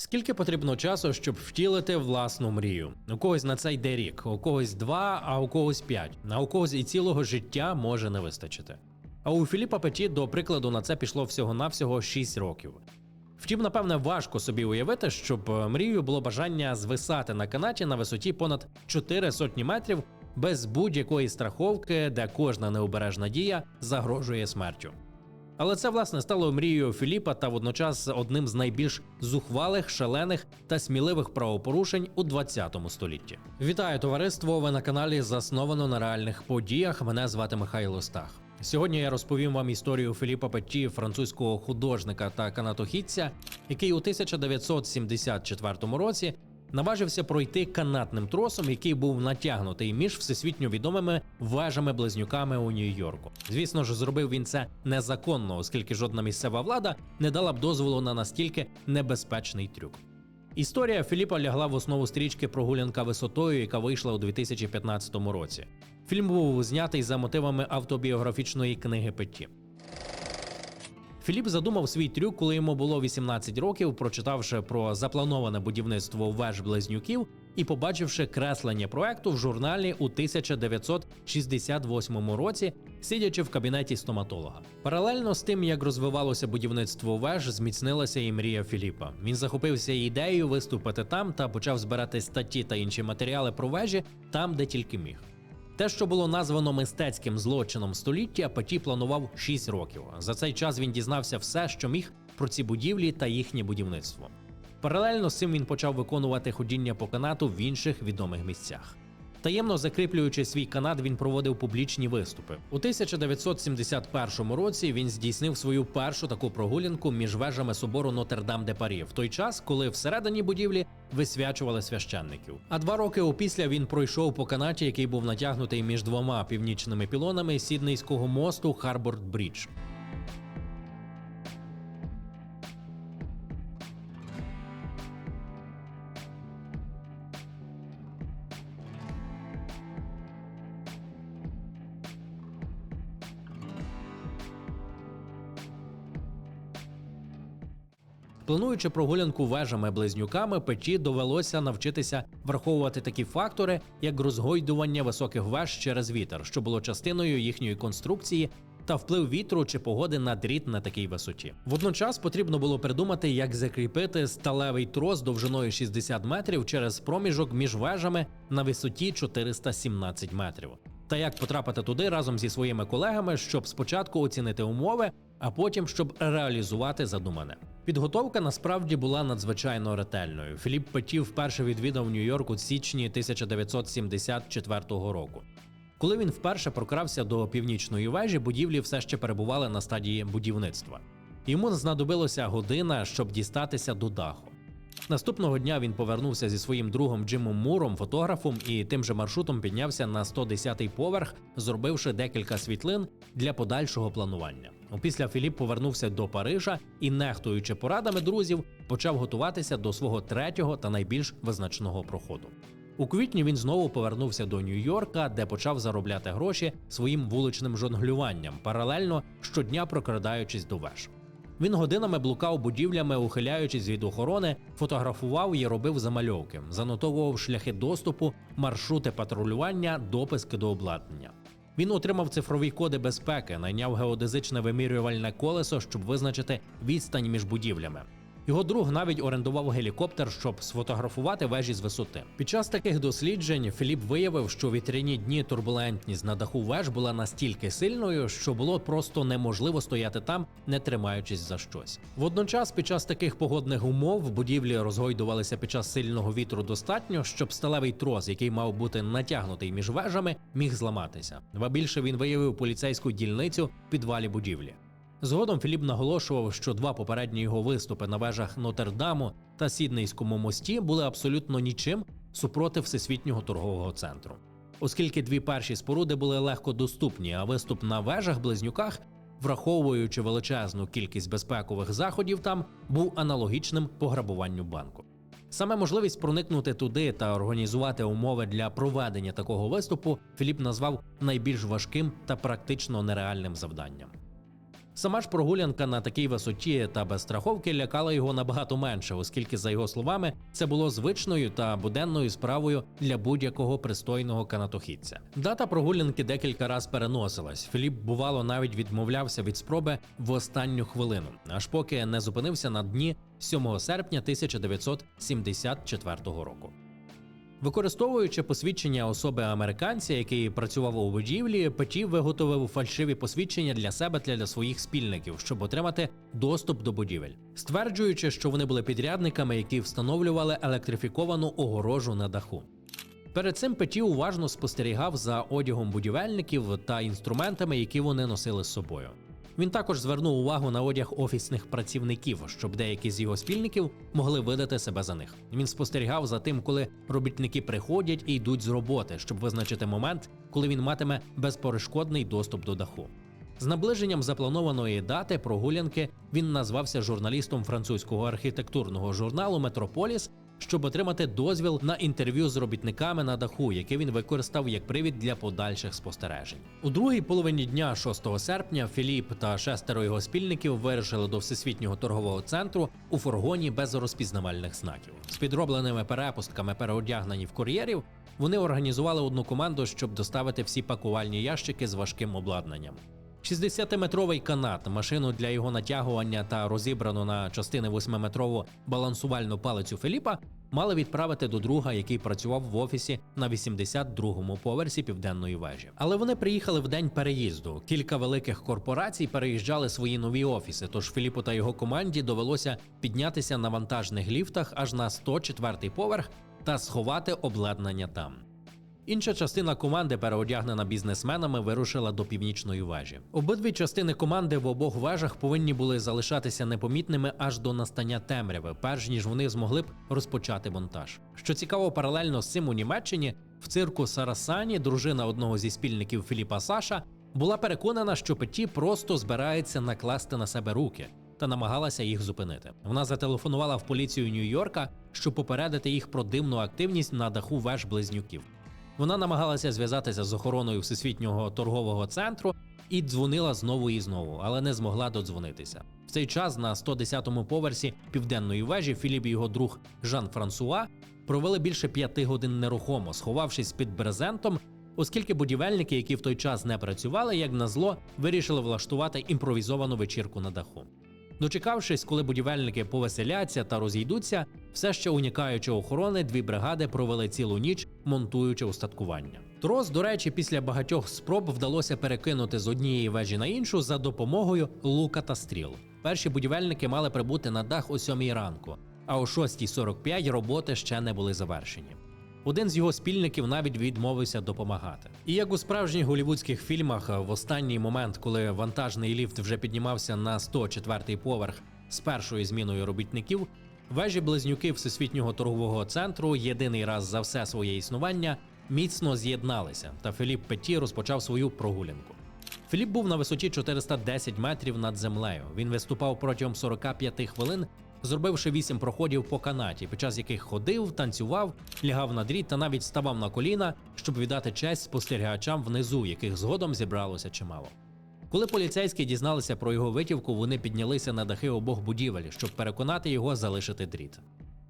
Скільки потрібно часу, щоб втілити власну мрію? У когось на це йде рік, у когось два, а у когось п'ять, а у когось і цілого життя може не вистачити. А у Філіпа Петі, до прикладу, на це пішло всього-навсього 6 років. Втім, напевне, важко собі уявити, щоб е, мрією було бажання звисати на канаті на висоті понад 4 сотні метрів без будь-якої страховки, де кожна необережна дія загрожує смертю. Але це власне стало мрією Філіпа та водночас одним з найбільш зухвалих, шалених та сміливих правопорушень у 20 столітті. Вітаю товариство! Ви на каналі засновано на реальних подіях. Мене звати Михайло Стах. Сьогодні я розповім вам історію Філіпа Петті, французького художника та канатохідця, який у 1974 році наважився пройти канатним тросом, який був натягнутий між всесвітньо відомими вежами-близнюками у Нью-Йорку. Звісно ж, зробив він це незаконно, оскільки жодна місцева влада не дала б дозволу на настільки небезпечний трюк. Історія Філіпа лягла в основу стрічки Прогулянка висотою, яка вийшла у 2015 році. Фільм був знятий за мотивами автобіографічної книги Петті. Філіп задумав свій трюк, коли йому було 18 років, прочитавши про заплановане будівництво веж близнюків і побачивши креслення проекту в журналі у 1968 році, сидячи в кабінеті стоматолога. Паралельно з тим, як розвивалося будівництво веж, зміцнилася і мрія Філіпа. Він захопився ідеєю виступити там та почав збирати статті та інші матеріали про вежі там, де тільки міг. Те, що було названо мистецьким злочином століття, Паті планував 6 років. За цей час він дізнався все, що міг про ці будівлі та їхнє будівництво. Паралельно з цим він почав виконувати ходіння по канату в інших відомих місцях. Таємно закріплюючи свій канат, він проводив публічні виступи. У 1971 році він здійснив свою першу таку прогулянку між вежами собору Нотр-Дам де Парі, в той час, коли всередині будівлі висвячували священників. А два роки опісля він пройшов по канаті, який був натягнутий між двома північними пілонами Сіднейського мосту Харборд Брідж. Плануючи прогулянку вежами близнюками, печі довелося навчитися враховувати такі фактори, як розгойдування високих веж через вітер, що було частиною їхньої конструкції. Та вплив вітру чи погоди на дріт на такій висоті. Водночас потрібно було придумати, як закріпити сталевий трос довжиною 60 метрів через проміжок між вежами на висоті 417 метрів. Та як потрапити туди разом зі своїми колегами, щоб спочатку оцінити умови, а потім щоб реалізувати задумане. Підготовка насправді була надзвичайно ретельною. Філіп Петів вперше відвідав Нью-Йорк у січні 1974 року. Коли він вперше прокрався до північної вежі, будівлі все ще перебували на стадії будівництва. Йому знадобилося година, щоб дістатися до даху. Наступного дня він повернувся зі своїм другом Джимом Муром, фотографом, і тим же маршрутом піднявся на 110-й поверх, зробивши декілька світлин для подальшого планування. Опісля Філіп повернувся до Парижа і, нехтуючи порадами друзів, почав готуватися до свого третього та найбільш визначного проходу. У квітні він знову повернувся до Нью-Йорка, де почав заробляти гроші своїм вуличним жонглюванням, паралельно щодня прокрадаючись до веж. Він годинами блукав будівлями, ухиляючись від охорони, фотографував і робив замальовки, занотовував шляхи доступу, маршрути патрулювання, дописки до обладнання. Він отримав цифрові коди безпеки, найняв геодезичне вимірювальне колесо, щоб визначити відстань між будівлями. Його друг навіть орендував гелікоптер, щоб сфотографувати вежі з висоти. Під час таких досліджень Філіп виявив, що вітряні дні турбулентність на даху веж була настільки сильною, що було просто неможливо стояти там, не тримаючись за щось. Водночас, під час таких погодних умов будівлі розгойдувалися під час сильного вітру достатньо, щоб сталевий трос, який мав бути натягнутий між вежами, міг зламатися. Ба більше він виявив поліцейську дільницю в підвалі будівлі. Згодом Філіп наголошував, що два попередні його виступи на вежах Нотр-Даму та Сіднейському мості були абсолютно нічим супроти всесвітнього торгового центру. Оскільки дві перші споруди були легко доступні, а виступ на вежах близнюках, враховуючи величезну кількість безпекових заходів, там був аналогічним пограбуванню банку. Саме можливість проникнути туди та організувати умови для проведення такого виступу Філіп назвав найбільш важким та практично нереальним завданням. Сама ж прогулянка на такій висоті та без страховки лякала його набагато менше, оскільки, за його словами, це було звичною та буденною справою для будь-якого пристойного канатохідця. Дата прогулянки декілька раз переносилась. Філіп бувало навіть відмовлявся від спроби в останню хвилину, аж поки не зупинився на дні 7 серпня 1974 року. Використовуючи посвідчення особи американця, який працював у будівлі, Петі виготовив фальшиві посвідчення для себе та для своїх спільників, щоб отримати доступ до будівель, стверджуючи, що вони були підрядниками, які встановлювали електрифіковану огорожу на даху. Перед цим Петі уважно спостерігав за одягом будівельників та інструментами, які вони носили з собою. Він також звернув увагу на одяг офісних працівників, щоб деякі з його спільників могли видати себе за них. Він спостерігав за тим, коли робітники приходять і йдуть з роботи, щоб визначити момент, коли він матиме безперешкодний доступ до даху. З наближенням запланованої дати прогулянки він назвався журналістом французького архітектурного журналу Метрополіс, щоб отримати дозвіл на інтерв'ю з робітниками на даху, яке він використав як привід для подальших спостережень. У другій половині дня, 6 серпня, Філіп та шестеро його спільників вирушили до всесвітнього торгового центру у фургоні без розпізнавальних знаків. З підробленими перепустками, переодягнені в кур'єрів, вони організували одну команду, щоб доставити всі пакувальні ящики з важким обладнанням. 60-метровий канат, машину для його натягування та розібрану на частини 8-метрову балансувальну палицю Філіпа мали відправити до друга, який працював в офісі на 82-му поверсі південної вежі. Але вони приїхали в день переїзду. Кілька великих корпорацій переїжджали свої нові офіси. Тож Філіпу та його команді довелося піднятися на вантажних ліфтах аж на 104-й поверх та сховати обладнання там. Інша частина команди, переодягнена бізнесменами, вирушила до північної вежі. Обидві частини команди в обох вежах повинні були залишатися непомітними аж до настання темряви, перш ніж вони змогли б розпочати монтаж. Що цікаво, паралельно з цим у Німеччині в цирку Сарасані дружина одного зі спільників Філіпа Саша була переконана, що Петі просто збирається накласти на себе руки. Та намагалася їх зупинити. Вона зателефонувала в поліцію Нью-Йорка, щоб попередити їх про дивну активність на даху веж близнюків. Вона намагалася зв'язатися з охороною всесвітнього торгового центру і дзвонила знову і знову, але не змогла додзвонитися. В цей час на 110-му поверсі південної вежі Філіп і його друг Жан Франсуа провели більше п'яти годин нерухомо, сховавшись під брезентом, оскільки будівельники, які в той час не працювали, як назло, вирішили влаштувати імпровізовану вечірку на даху. Дочекавшись, коли будівельники повеселяться та розійдуться, все ще уникаючи охорони, дві бригади провели цілу ніч, монтуючи устаткування. Трос, до речі, після багатьох спроб вдалося перекинути з однієї вежі на іншу за допомогою лука та стріл. Перші будівельники мали прибути на дах о 7 ранку, а о 6.45 роботи ще не були завершені. Один з його спільників навіть відмовився допомагати. І як у справжніх голівудських фільмах, в останній момент, коли вантажний ліфт вже піднімався на 104-й поверх з першою зміною робітників, вежі близнюки Всесвітнього торгового центру єдиний раз за все своє існування міцно з'єдналися, та Філіп Петі розпочав свою прогулянку. Філіп був на висоті 410 метрів над землею. Він виступав протягом 45 хвилин, зробивши вісім проходів по канаті, під час яких ходив, танцював, лягав на дріт та навіть ставав на коліна, щоб віддати честь спостерігачам внизу, яких згодом зібралося чимало. Коли поліцейські дізналися про його витівку, вони піднялися на дахи обох будівель, щоб переконати його залишити дріт.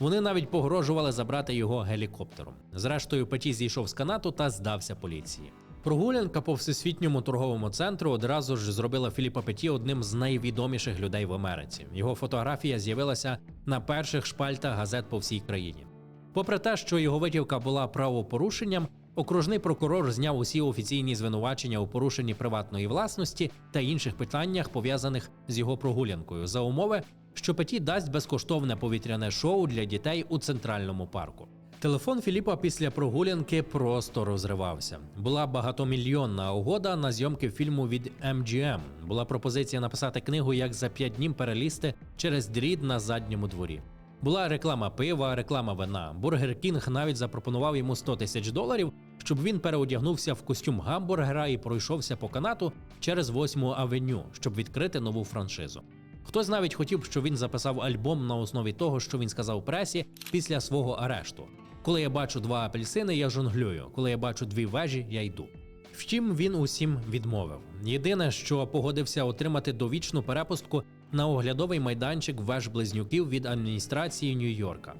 Вони навіть погрожували забрати його гелікоптером. Зрештою, Петі зійшов з канату та здався поліції. Прогулянка по всесвітньому торговому центру одразу ж зробила Філіпа Петі одним з найвідоміших людей в Америці. Його фотографія з'явилася на перших шпальтах газет по всій країні. Попри те, що його витівка була правопорушенням, окружний прокурор зняв усі офіційні звинувачення у порушенні приватної власності та інших питаннях, пов'язаних з його прогулянкою, за умови, що Петі дасть безкоштовне повітряне шоу для дітей у центральному парку. Телефон Філіпа після прогулянки просто розривався. Була багатомільйонна угода на зйомки фільму від MGM. Була пропозиція написати книгу, як за п'ять днів перелізти через дріт на задньому дворі. Була реклама пива, реклама вина. Бургер Кінг навіть запропонував йому 100 тисяч доларів, щоб він переодягнувся в костюм гамбургера і пройшовся по канату через 8 авеню, щоб відкрити нову франшизу. Хтось навіть хотів, щоб він записав альбом на основі того, що він сказав пресі після свого арешту. Коли я бачу два апельсини, я жонглюю. Коли я бачу дві вежі, я йду. Втім, він усім відмовив. Єдине, що погодився отримати довічну перепустку на оглядовий майданчик веж близнюків від адміністрації Нью-Йорка.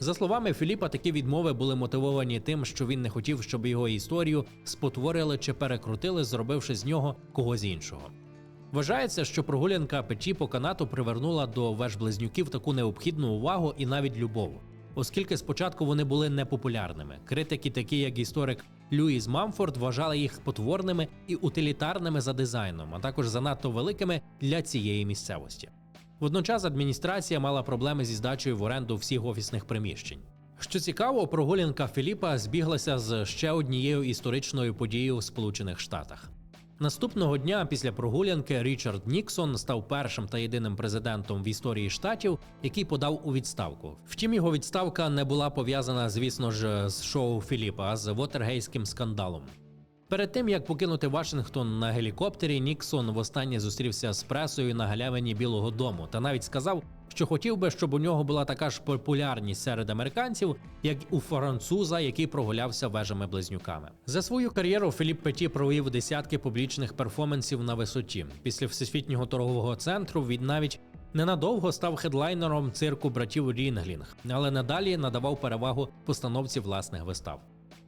За словами Філіпа, такі відмови були мотивовані тим, що він не хотів, щоб його історію спотворили чи перекрутили, зробивши з нього когось іншого. Вважається, що прогулянка печі по канату привернула до веж близнюків таку необхідну увагу і навіть любов, оскільки спочатку вони були непопулярними. Критики, такі як історик Люїс Мамфорд, вважали їх потворними і утилітарними за дизайном, а також занадто великими для цієї місцевості. Водночас адміністрація мала проблеми зі здачею в оренду всіх офісних приміщень. Що цікаво, прогулянка Філіпа збіглася з ще однією історичною подією в Сполучених Штатах. Наступного дня після прогулянки Річард Ніксон став першим та єдиним президентом в історії штатів, який подав у відставку. Втім, його відставка не була пов'язана, звісно ж, з шоу Філіпа, а з Вотергейським скандалом. Перед тим як покинути Вашингтон на гелікоптері, Ніксон востаннє зустрівся з пресою на галявині Білого Дому та навіть сказав, що хотів би, щоб у нього була така ж популярність серед американців, як у француза, який прогулявся вежами близнюками. За свою кар'єру Філіп Петі провів десятки публічних перформансів на висоті. Після всесвітнього торгового центру він навіть ненадовго став хедлайнером цирку братів Рінглінг, але надалі надавав перевагу постановці власних вистав.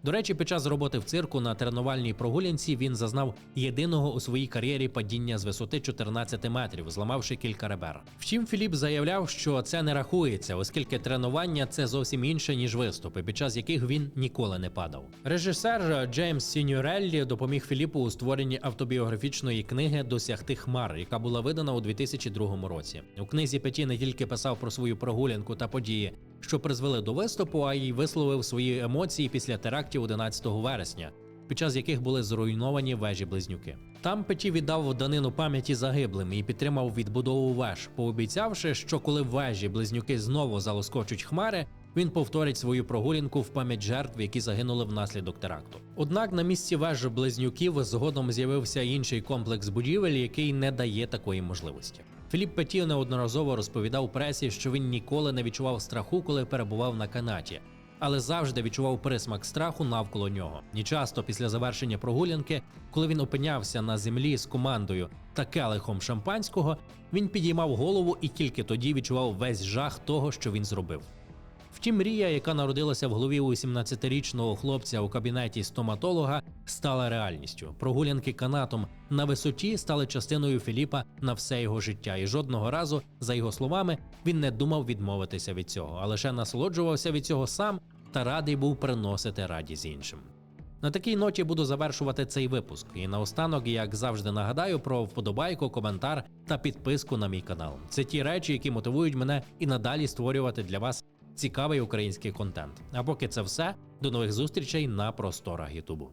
До речі, під час роботи в цирку на тренувальній прогулянці він зазнав єдиного у своїй кар'єрі падіння з висоти 14 метрів, зламавши кілька ребер. Втім, Філіп заявляв, що це не рахується, оскільки тренування це зовсім інше ніж виступи, під час яких він ніколи не падав. Режисер Джеймс Сіньореллі допоміг Філіпу у створенні автобіографічної книги Досягти хмар, яка була видана у 2002 році. У книзі Петі не тільки писав про свою прогулянку та події, що призвели до виступу, а й висловив свої емоції після терактів 11 вересня, під час яких були зруйновані вежі близнюки. Там Петі віддав данину пам'яті загиблим і підтримав відбудову веж, пообіцявши, що коли вежі близнюки знову залоскочуть хмари. Він повторить свою прогулянку в пам'ять жертв, які загинули внаслідок теракту. Однак на місці веж близнюків згодом з'явився інший комплекс будівель, який не дає такої можливості. Філіп Петі неодноразово розповідав пресі, що він ніколи не відчував страху, коли перебував на канаті, але завжди відчував присмак страху навколо нього. І часто після завершення прогулянки, коли він опинявся на землі з командою та келихом шампанського, він підіймав голову і тільки тоді відчував весь жах того, що він зробив. Втім, мрія, яка народилася в голові у 17-річного хлопця у кабінеті стоматолога, стала реальністю. Прогулянки канатом на висоті стали частиною Філіпа на все його життя, і жодного разу, за його словами, він не думав відмовитися від цього, а лише насолоджувався від цього сам та радий був приносити радість іншим. На такій ноті буду завершувати цей випуск. І наостанок, як завжди, нагадаю про вподобайку, коментар та підписку на мій канал. Це ті речі, які мотивують мене і надалі створювати для вас цікавий український контент. А поки це все, до нових зустрічей на просторах Ютубу.